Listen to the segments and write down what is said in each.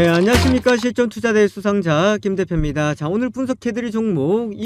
네, 안녕하십니까. 실전 투자대 수상자 김 대표입니다. 자, 오늘 분석해드릴 종목 EV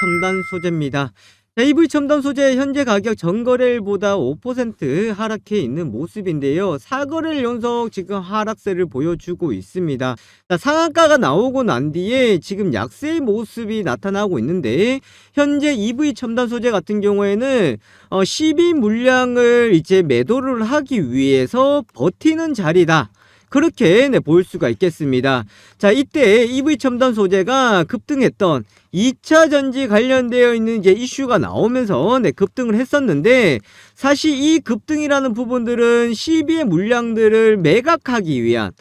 첨단 소재입니다. 자, EV 첨단 소재 현재 가격 전거래일보다 5% 하락해 있는 모습인데요. 4거래일 연속 지금 하락세를 보여주고 있습니다. 자, 상한가가 나오고 난 뒤에 지금 약세의 모습이 나타나고 있는데 현재 EV 첨단 소재 같은 경우에는 어, 12 물량을 이제 매도를 하기 위해서 버티는 자리다. 그렇게 네, 볼 수가 있겠습니다. 자, 이때 EV 첨단 소재가 급등했던 2차 전지 관련되어 있는 이제 이슈가 나오면서 네, 급등을 했었는데 사실 이 급등이라는 부분들은 12의 물량들을 매각하기 위한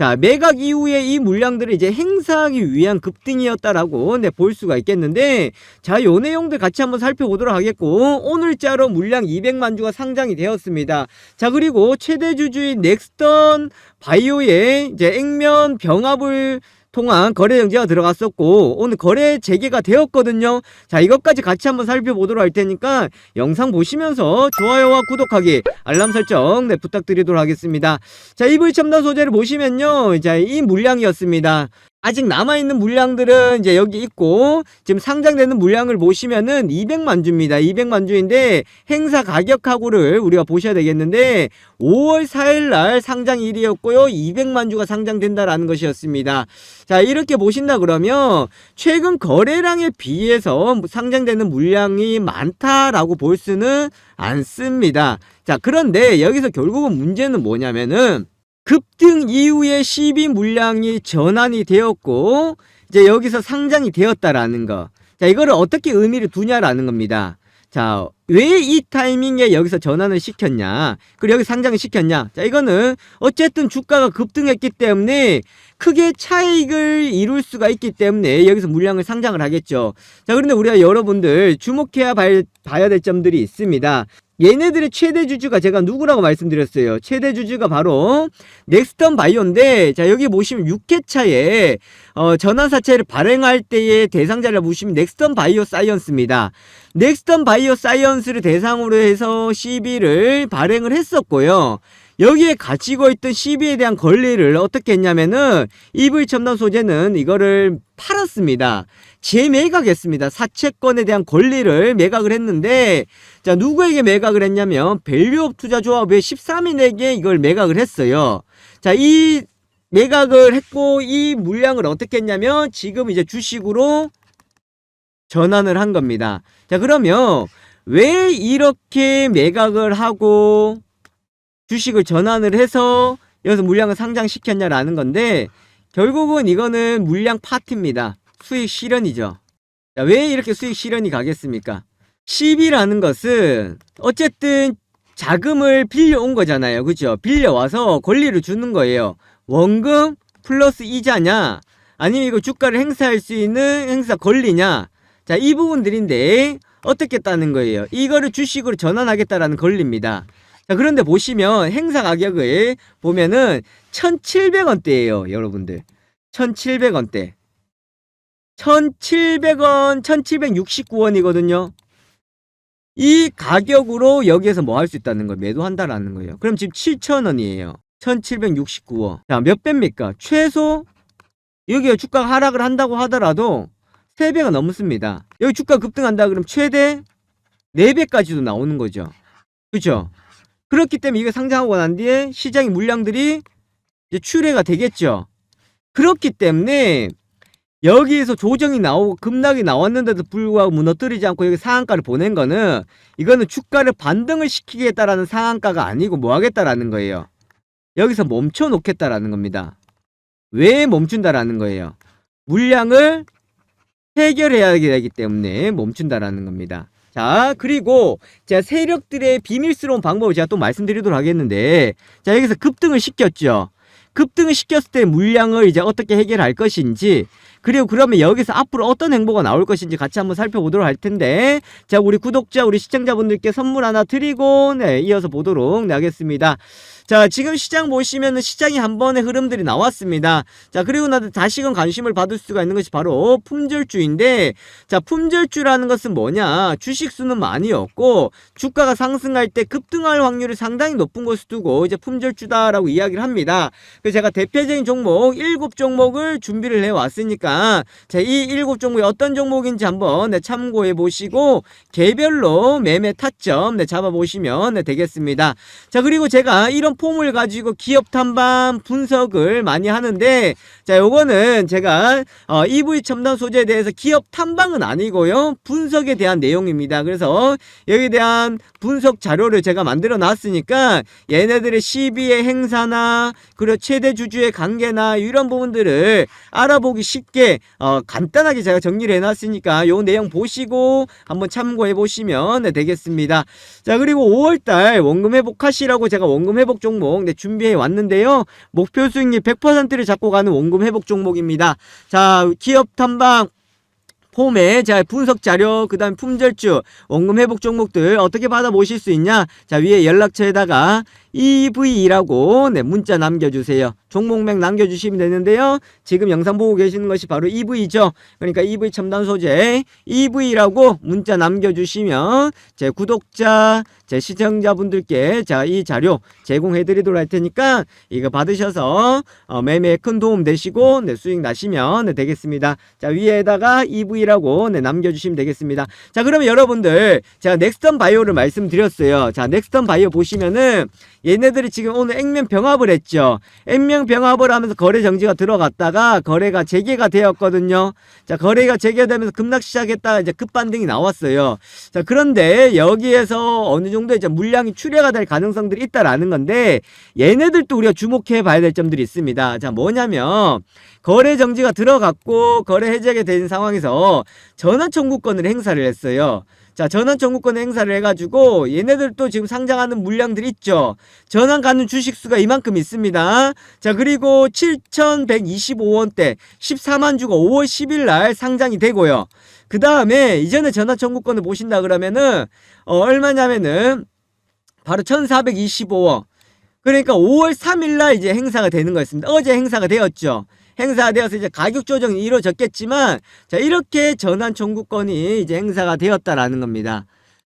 자, 매각 이후에 이 물량들을 이제 행사하기 위한 급등이었다라고 네, 볼 수가 있겠는데 자, 요 내용들 같이 한번 살펴보도록 하겠고 오늘자로 물량 200만 주가 상장이 되었습니다. 자, 그리고 최대 주주인 넥스턴 바이오의 이제 액면 병합을 통한 거래 정지가 들어갔었고 오늘 거래 재개가 되었거든요. 자 이것까지 같이 한번 살펴보도록 할 테니까 영상 보시면서 좋아요와 구독하기 알람 설정 네 부탁드리도록 하겠습니다. 자 EV 첨단 소재를 보시면요. 이제 이 물량이었습니다. 아직 남아있는 물량들은 이제 여기 있고 지금 상장되는 물량을 보시면은 200만 주입니다. 200만 주인데 행사 가격하고를 우리가 보셔야 되겠는데 5월 4일 날 상장일이었고요. 200만 주가 상장된다라는 것이었습니다. 자, 이렇게 보신다 그러면 최근 거래량에 비해서 상장되는 물량이 많다라고 볼 수는 않습니다. 자, 그런데 여기서 결국은 문제는 뭐냐면은 급등 이후에 12 물량이 전환이 되었고 이제 여기서 상장이 되었다라는 거. 자, 이거를 어떻게 의미를 두냐라는 겁니다. 자, 왜 이 타이밍에 여기서 전환을 시켰냐? 그리고 여기 상장을 시켰냐? 자, 이거는 어쨌든 주가가 급등했기 때문에 크게 차익을 이룰 수가 있기 때문에 여기서 물량을 상장을 하겠죠. 자, 그런데 우리가 여러분들 주목해야 봐야 될 점들이 있습니다. 얘네들의 최대 주주가 제가 누구라고 말씀드렸어요. 최대 주주가 바로 넥스턴 바이오인데 자 여기 보시면 6회차에 어, 전환사채를 발행할 때의 대상자를 보시면 넥스턴 바이오 사이언스입니다. 넥스턴 바이오 사이언스를 대상으로 해서 CB를 발행을 했었고요. 여기에 가지고 있던 CB에 대한 권리를 어떻게 했냐면은 EV 첨단 소재는 이거를 팔았습니다. 재매각했습니다. 사채권에 대한 권리를 매각을 했는데 자 누구에게 매각을 했냐면 밸류업 투자조합의 13인에게 이걸 매각을 했어요. 자이 매각을 했고 이 물량을 어떻게 했냐면 지금 이제 주식으로 전환을 한 겁니다. 자 그러면 왜 이렇게 매각을 하고 주식을 전환을 해서 여기서 물량을 상장시켰냐라는 건데 결국은 이거는 물량 파티입니다. 수익 실현이죠. 자, 왜 이렇게 수익 실현이 가겠습니까? 10이라는 것은 어쨌든 자금을 빌려온 거잖아요. 그죠? 빌려와서 권리를 주는 거예요. 원금 플러스 이자냐? 아니면 이거 주가를 행사할 수 있는 행사 권리냐? 자, 이 부분들인데 어떻게 따는 거예요? 이거를 주식으로 전환하겠다라는 권리입니다. 자, 그런데 보시면 행사 가격을 보면은 1,700원대예요, 여러분들. 1,700원대. 1,700원, 1,769원이거든요. 이 가격으로 여기에서 뭐 할 수 있다는 거예요. 매도한다라는 거예요. 그럼 지금 7,000원이에요. 1,769원. 자, 몇 배입니까? 최소 여기가 주가가 하락을 한다고 하더라도 3배가 넘습니다. 여기 주가 급등한다 그러면 최대 4배까지도 나오는 거죠. 그죠? 그렇기 때문에 이게 상장하고 난 뒤에 시장의 물량들이 이제 출회가 되겠죠. 그렇기 때문에 여기에서 조정이 나오고 급락이 나왔는데도 불구하고 무너뜨리지 않고 여기 상한가를 보낸 거는 이거는 주가를 반등을 시키겠다라는 상한가가 아니고 뭐 하겠다라는 거예요. 여기서 멈춰 놓겠다라는 겁니다. 왜 멈춘다라는 거예요. 물량을 해결해야 되기 때문에 멈춘다라는 겁니다. 자, 그리고 제가 세력들의 비밀스러운 방법을 제가 또 말씀드리도록 하겠는데, 자, 여기서 급등을 시켰죠. 급등을 시켰을 때 물량을 이제 어떻게 해결할 것인지, 그리고 그러면 여기서 앞으로 어떤 행보가 나올 것인지 같이 한번 살펴보도록 할 텐데, 자, 우리 구독자, 우리 시청자분들께 선물 하나 드리고, 네, 이어서 보도록 네, 하겠습니다. 자, 지금 시장 보시면은 시장이 한 번의 흐름들이 나왔습니다. 자, 그리고 나서 다시금 관심을 받을 수가 있는 것이 바로 품절주인데, 자, 품절주라는 것은 뭐냐? 주식 수는 많이 없고, 주가가 상승할 때 급등할 확률이 상당히 높은 것을 두고, 이제 품절주다라고 이야기를 합니다. 그래서 제가 대표적인 종목, 일곱 종목을 준비를 해 왔으니까, 자, 이 일곱 종목이 어떤 종목인지 한번 네, 참고해 보시고, 개별로 매매 타점 네, 잡아보시면 네, 되겠습니다. 자, 그리고 제가 이런 폼을 가지고 기업 탐방 분석을 많이 하는데, 자, 요거는 제가 어, EV 첨단 소재에 대해서 기업 탐방은 아니고요. 분석에 대한 내용입니다. 그래서 여기에 대한 분석 자료를 제가 만들어 놨으니까 얘네들의 시비의 행사나 그리고 최대 주주의 관계나 이런 부분들을 알아보기 쉽게 어, 간단하게 제가 정리를 해 놨으니까 요 내용 보시고 한번 참고해 보시면 네, 되겠습니다. 자, 그리고 5월달 원금 회복 카시라고 제가 원금 회복 종목 네, 준비해 왔는데요. 목표 수익률 100%를 잡고 가는 원금 회복 종목입니다. 자, 기업 탐방 폼에 자 분석 자료 그다음 품절주 원금 회복 종목들 어떻게 받아 보실 수 있냐? 자 위에 연락처에다가 EV라고 네 문자 남겨주세요. 종목명 남겨주시면 되는데요. 지금 영상 보고 계시는 것이 바로 EV죠. 그러니까 EV 첨단 소재 EV라고 문자 남겨주시면 제 구독자 제 시청자분들께 자 이 자료 제공해 드리도록 할 테니까 이거 받으셔서 어, 매매에 큰 도움 되시고 네, 수익 나시면 네, 되겠습니다. 자 위에다가 EV 라고 네, 남겨주시면 되겠습니다 자 그러면 여러분들 제가 넥스턴 바이오를 말씀드렸어요 자 넥스턴 바이오 보시면은 얘네들이 지금 오늘 액면 병합을 했죠. 액면 병합을 하면서 거래 정지가 들어갔다가 거래가 재개가 되었거든요. 자, 거래가 재개되면서 급락 시작했다가 이제 급반등이 나왔어요. 자, 그런데 여기에서 어느 정도 이제 물량이 출회가 될 가능성들이 있다라는 건데 얘네들도 우리가 주목해 봐야 될 점들이 있습니다. 자, 뭐냐면 거래 정지가 들어갔고 거래 해제가 된 상황에서 전환 청구권을 행사를 했어요. 자, 전환 청구권 행사를 해가지고 얘네들도 지금 상장하는 물량들이 있죠. 전환 가는 주식수가 이만큼 있습니다. 자, 그리고 7,125원대 14만 주가 5월 10일 날 상장이 되고요. 그 다음에 이전에 전환 청구권을 보신다 그러면은 어, 얼마냐면은 바로 1,425원. 그러니까 5월 3일 날 이제 행사가 되는 거였습니다. 어제 행사가 되었죠. 행사가 되어서 이제 가격 조정이 이루어졌겠지만 자 이렇게 전환 청구권이 이제 행사가 되었다라는 겁니다.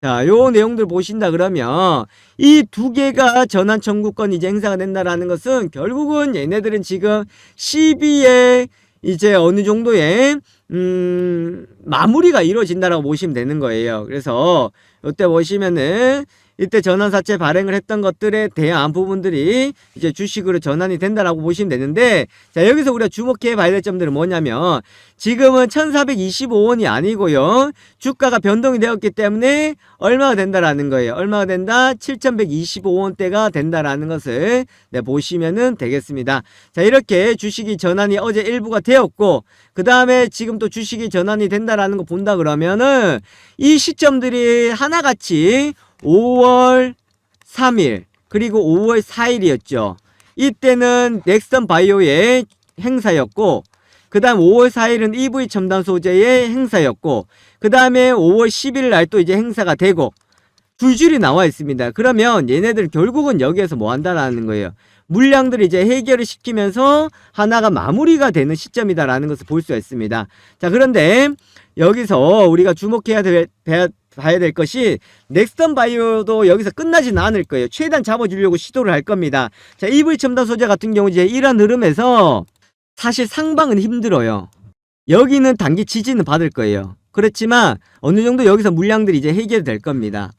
자, 요 내용들 보신다 그러면 이 두 개가 전환 청구권이 이제 행사가 된다라는 것은 결국은 얘네들은 지금 12에 이제 어느 정도의 음 마무리가 이루어진다라고 보시면 되는 거예요. 그래서 이때 보시면은 이때 전환사채 발행을 했던 것들에 대한 부분들이 이제 주식으로 전환이 된다라고 보시면 되는데 자 여기서 우리가 주목해 봐야 될 점들은 뭐냐면 지금은 1425원이 아니고요. 주가가 변동이 되었기 때문에 얼마가 된다라는 거예요. 얼마가 된다? 7125원대가 된다라는 것을 네, 보시면은 되겠습니다. 자 이렇게 주식이 전환이 어제 일부가 되었고 그 다음에 지금 또 주식이 전환이 된다라는 거 본다 그러면은 이 시점들이 하나같이 5월 3일 그리고 5월 4일이었죠. 이때는 넥슨 바이오의 행사였고 그 다음 5월 4일은 EV 첨단 소재의 행사였고 그 다음에 5월 10일 날 또 이제 행사가 되고 줄줄이 나와 있습니다. 그러면 얘네들 결국은 여기에서 뭐 한다라는 거예요. 물량들을 이제 해결을 시키면서 하나가 마무리가 되는 시점이다라는 것을 볼 수가 있습니다. 자, 그런데 여기서 우리가 주목해야 될, 봐야 될 것이 넥스턴 바이오도 여기서 끝나지는 않을 거예요. 최대한 잡아주려고 시도를 할 겁니다. 자, EV 첨단 소재 같은 경우 이제 이런 흐름에서 사실 상방은 힘들어요. 여기는 단기 지지는 받을 거예요. 그렇지만 어느 정도 여기서 물량들이 이제 해결될 겁니다.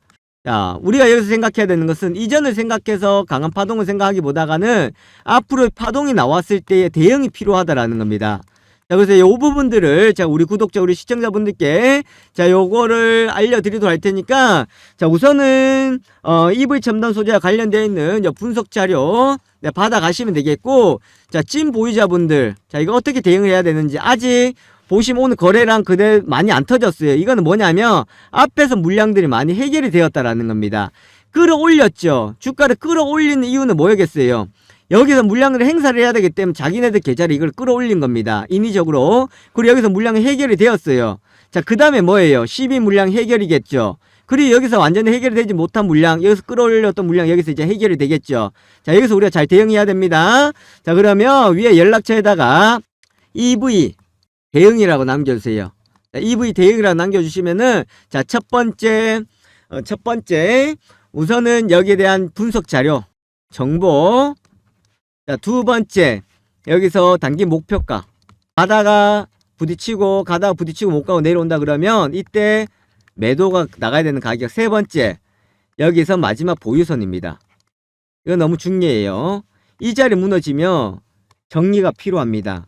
자, 우리가 여기서 생각해야 되는 것은 이전을 생각해서 강한 파동을 생각하기보다가는 앞으로 파동이 나왔을 때의 대응이 필요하다라는 겁니다. 자, 그래서 요 부분들을 자, 우리 구독자, 우리 시청자분들께 자, 요거를 알려드리도록 할 테니까 자, 우선은 어, EV 첨단 소재와 관련되어 있는 요 분석 자료 네, 받아가시면 되겠고 자, 찐 보유자분들 자, 이거 어떻게 대응을 해야 되는지 아직 보시면 오늘 거래량 그대 많이 안 터졌어요. 이거는 뭐냐면 앞에서 물량들이 많이 해결이 되었다라는 겁니다. 끌어올렸죠. 주가를 끌어올리는 이유는 뭐였겠어요? 여기서 물량을 행사를 해야 되기 때문에 자기네들 계좌를 이걸 끌어올린 겁니다. 인위적으로. 그리고 여기서 물량이 해결이 되었어요. 자, 그 다음에 뭐예요? 12 물량 해결이겠죠. 그리고 여기서 완전히 해결이 되지 못한 물량, 여기서 끌어올렸던 물량, 여기서 이제 해결이 되겠죠. 자, 여기서 우리가 잘 대응해야 됩니다. 자, 그러면 위에 연락처에다가 EV 대응이라고 남겨주세요. 자, EV 대응이라고 남겨주시면은, 자, 첫 번째, 어, 첫 번째, 우선은 여기에 대한 분석 자료, 정보. 자, 두 번째, 여기서 단기 목표가. 가다가 부딪히고, 가다가 부딪히고 못 가고 내려온다 그러면, 이때 매도가 나가야 되는 가격. 세 번째, 여기서 마지막 보유선입니다. 이거 너무 중요해요. 이 자리 무너지면 정리가 필요합니다.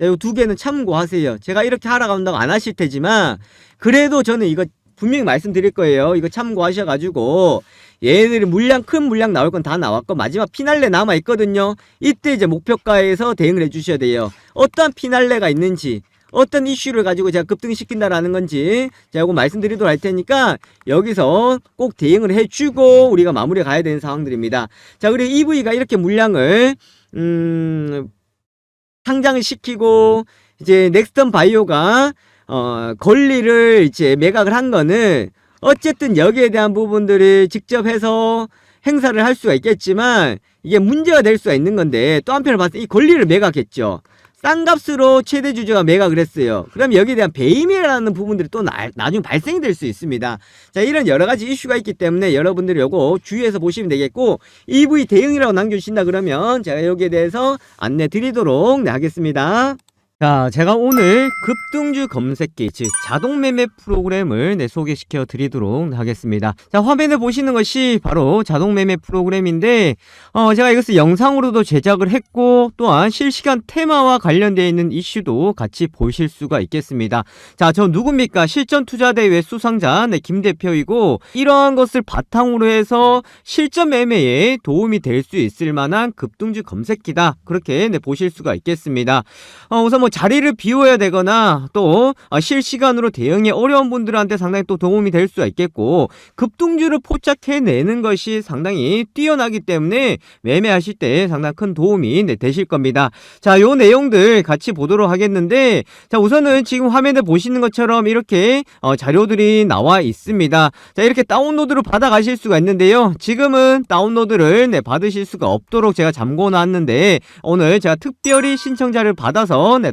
이 두 개는 참고하세요. 제가 이렇게 하라고 한다고 안 하실 테지만, 그래도 저는 이거 분명히 말씀드릴 거예요. 이거 참고하셔가지고, 얘네들이 물량, 큰 물량 나올 건 다 나왔고, 마지막 피날레 남아 있거든요. 이때 이제 목표가에서 대응을 해주셔야 돼요. 어떤 피날레가 있는지, 어떤 이슈를 가지고 제가 급등시킨다라는 건지, 제가 이거 말씀드리도록 할 테니까, 여기서 꼭 대응을 해주고, 우리가 마무리에 가야 되는 상황들입니다. 자, 그리고 EV가 이렇게 물량을, 음, 상장을 시키고, 이제 넥스턴 바이오가, 어, 권리를 이제 매각을 한 거는, 어쨌든 여기에 대한 부분들을 직접 해서 행사를 할 수가 있겠지만, 이게 문제가 될 수가 있는 건데, 또 한편을 봤을 때 이 권리를 매각했죠. 싼 값으로 최대 주주가 매각을 했어요. 그럼 여기에 대한 배임이라는 부분들이 또 나, 나중에 발생이 될 수 있습니다. 자, 이런 여러 가지 이슈가 있기 때문에 여러분들이 요거 주의해서 보시면 되겠고, EV 대응이라고 남겨주신다 그러면 제가 여기에 대해서 안내 드리도록 네, 하겠습니다. 자, 제가 오늘 급등주 검색기, 즉 자동 매매 프로그램을 네, 소개시켜 드리도록 하겠습니다. 자, 화면에 보시는 것이 바로 자동 매매 프로그램인데, 어, 제가 이것을 영상으로도 제작을 했고, 또한 실시간 테마와 관련되어 있는 이슈도 같이 보실 수가 있겠습니다. 자, 저 누굽니까? 실전 투자 대회 수상자, 네, 김 대표이고, 이러한 것을 바탕으로 해서 실전 매매에 도움이 될 수 있을 만한 급등주 검색기다. 그렇게 네, 보실 수가 있겠습니다. 어, 우선 뭐 자리를 비워야 되거나 또 어, 실시간으로 대응이 어려운 분들한테 상당히 또 도움이 될 수가 있겠고 급등주를 포착해내는 것이 상당히 뛰어나기 때문에 매매하실 때 상당히 큰 도움이 네, 되실 겁니다. 자, 요 내용들 같이 보도록 하겠는데 자, 우선은 지금 화면에 보시는 것처럼 이렇게 어, 자료들이 나와 있습니다. 자, 이렇게 다운로드를 받아 가실 수가 있는데요. 지금은 다운로드를 네, 받으실 수가 없도록 제가 잠궈 놨는데 오늘 제가 특별히 신청자를 받아서 네,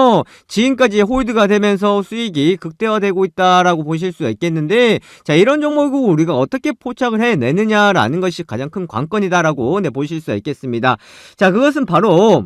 지금까지 홀드가 되면서 수익이 극대화되고 있다라고 보실 수가 있겠는데 자 이런 종목을 우리가 어떻게 포착을 해내느냐라는 것이 가장 큰 관건이다라고 네, 보실 수가 있겠습니다. 자 그것은 바로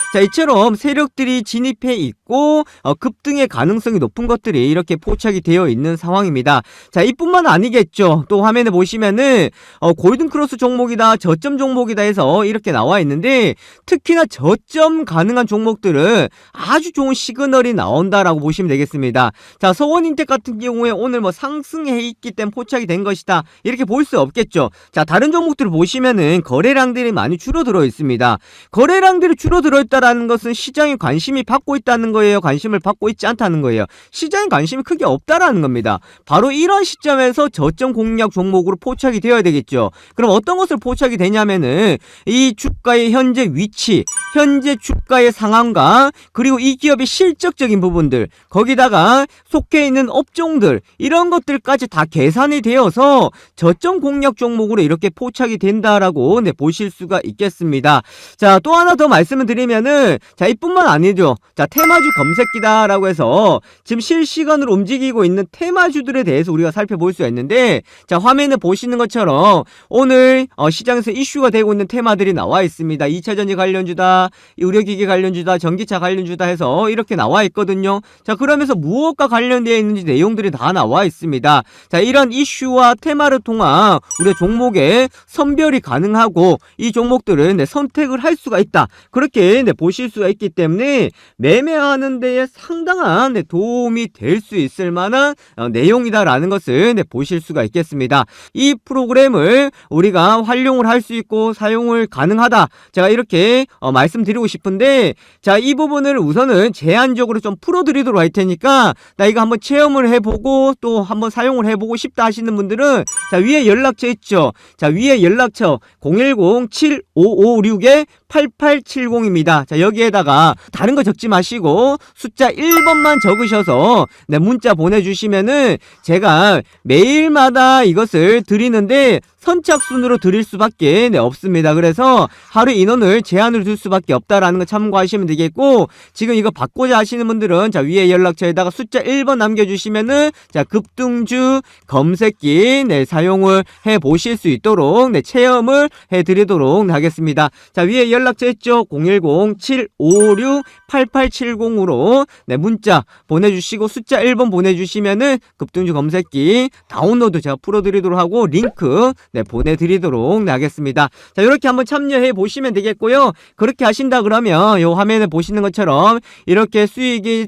자, 이처럼 세력들이 진입해 있고 어, 급등의 가능성이 높은 것들이 이렇게 포착이 되어 있는 상황입니다. 자, 이뿐만 아니겠죠. 또 화면에 보시면은 어, 골든 크로스 종목이다, 저점 종목이다 해서 이렇게 나와 있는데 특히나 저점 가능한 종목들은 아주 좋은 시그널이 나온다라고 보시면 되겠습니다. 자, 서원인텍 같은 경우에 오늘 뭐 상승해 있기 때문에 포착이 된 것이다. 이렇게 볼 수 없겠죠. 자, 다른 종목들을 보시면은 거래량들이 많이 줄어들어 있습니다. 거래량들이 줄어들어 있다 라는 것은 시장에 관심이 받고 있다는 거예요. 관심을 받고 있지 않다는 거예요. 시장에 관심이 크게 없다라는 겁니다. 바로 이런 시점에서 저점 공략 종목으로 포착이 되어야 되겠죠. 그럼 어떤 것을 포착이 되냐면은 이 주가의 현재 위치, 현재 주가의 상황과 그리고 이 기업의 실적적인 부분들, 거기다가 속해 있는 업종들 이런 것들까지 다 계산이 되어서 저점 공략 종목으로 이렇게 포착이 된다라고 네, 보실 수가 있겠습니다. 자, 또 하나 더 말씀을 드리면은 자, 이뿐만 아니죠. 자, 테마주 검색기다라고 해서 지금 실시간으로 움직이고 있는 테마주들에 대해서 우리가 살펴볼 수가 있는데 자, 화면에 보시는 것처럼 오늘 어, 시장에서 이슈가 되고 있는 테마들이 나와 있습니다. 2차 전지 관련주다, 의료기기 관련주다, 전기차 관련주다 해서 이렇게 나와 있거든요. 자, 그러면서 무엇과 관련되어 있는지 내용들이 다 나와 있습니다. 자, 이런 이슈와 테마를 통한 우리 종목의 선별이 가능하고 이 종목들은 네, 선택을 할 수가 있다. 그렇게 네, 보실 수가 있기 때문에 매매하는 데에 상당한 네, 도움이 될 수 있을 만한 어, 내용이다라는 것을 네, 보실 수가 있겠습니다. 이 프로그램을 우리가 활용을 할 수 있고 사용을 가능하다. 제가 이렇게 어, 말씀드리고 싶은데 자, 이 부분을 우선은 제한적으로 좀 풀어드리도록 할 테니까 나 이거 한번 체험을 해보고 또 한번 사용을 해보고 싶다 하시는 분들은 자, 위에 연락처 있죠. 자, 위에 연락처 010-7556에 8870입니다. 자, 여기에다가 다른 거 적지 마시고 숫자 1번만 적으셔서 네, 문자 보내주시면은 제가 매일마다 이것을 드리는데 선착순으로 드릴 수밖에 네, 없습니다. 그래서 하루 인원을 제한을 둘 수밖에 없다라는 거 참고하시면 되겠고 지금 이거 받고자 하시는 분들은 자 위에 연락처에다가 숫자 1번 남겨주시면은 자 급등주 검색기 네, 사용을 해 보실 수 있도록 네, 체험을 해 드리도록 하겠습니다. 자 위에 연락처 있죠 010-756-8870으로 네, 문자 보내주시고 숫자 1번 보내주시면은 급등주 검색기 다운로드 제가 풀어드리도록 하고 링크 네, 보내드리도록 네, 하겠습니다. 자, 이렇게 한번 참여해 보시면 되겠고요. 그렇게 하신다 그러면 요 화면에 보시는 것처럼 이렇게 수익이